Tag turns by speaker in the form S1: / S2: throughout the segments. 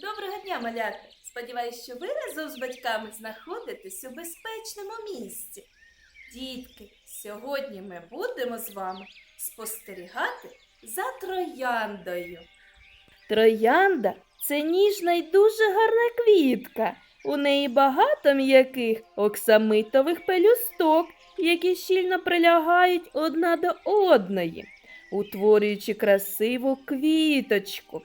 S1: Доброго дня, малята! Сподіваюсь, що ви разом з батьками знаходитесь у безпечному місці. Дітки, сьогодні ми будемо з вами спостерігати за трояндою. Троянда це ніжна й дуже гарна квітка. У неї багато м'яких оксамитових пелюсток, які щільно прилягають одна до одної, утворюючи красиву квіточку.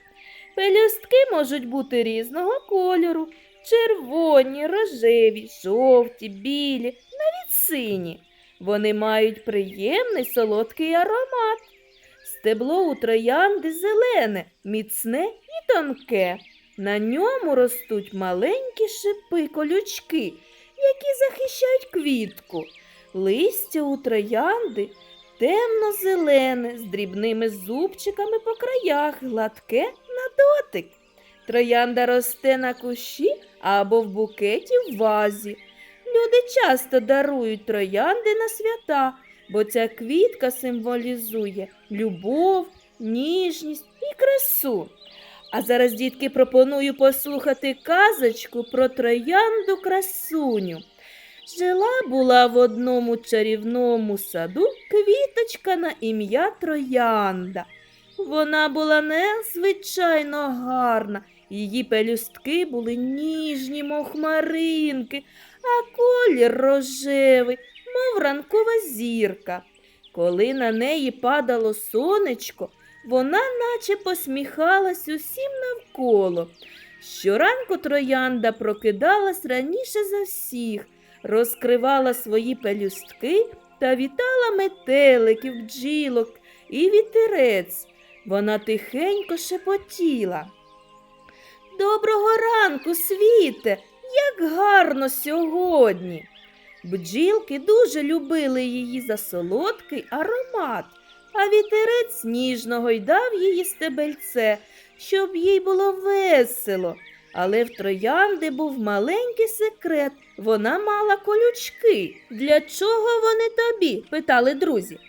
S1: Пелюстки можуть бути різного кольору: червоні, рожеві, жовті, білі, навіть сині. Вони мають приємний солодкий аромат. Стебло у троянди зелене, міцне і тонке. На ньому ростуть маленькі шипи колючки, які захищають квітку. Листя у троянди темно-зелене, з дрібними зубчиками по краях, гладке дотик. Троянда росте на кущі або в букеті в вазі. Люди часто дарують троянди на свята, бо ця квітка символізує любов, ніжність і красу. А зараз, дітки, пропоную послухати казочку про троянду красуню. Жила була в одному чарівному саду квіточка на ім'я Троянда. Вона була незвичайно гарна, її пелюстки були ніжні, мов хмаринки, а колір рожевий, мов ранкова зірка. Коли на неї падало сонечко, вона наче посміхалась усім навколо. Щоранку троянда прокидалась раніше за всіх, розкривала свої пелюстки та вітала метеликів, бджілок і вітерець. Вона тихенько шепотіла. Доброго ранку, світе, як гарно сьогодні. Бджілки дуже любили її за солодкий аромат, а вітерець ніжно гойдав її стебельце, щоб їй було весело. Але в троянди був маленький секрет. Вона мала колючки. Для чого вони тобі? питали друзі.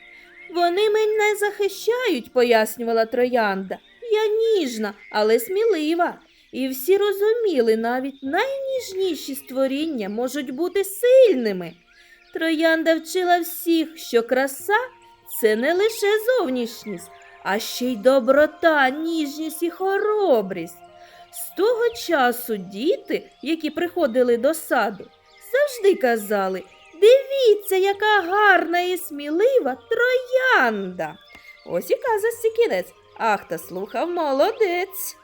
S1: Вони мене захищають, пояснювала троянда. Я ніжна, але смілива. І всі розуміли, навіть найніжніші створіння можуть бути сильними. Троянда вчила всіх, що краса це не лише зовнішність, а ще й доброта, ніжність і хоробрість. З того часу діти, які приходили до саду, завжди казали Дивіться, яка гарна і смілива троянда. Ось і казочці кінець. Ах, та слухав молодець.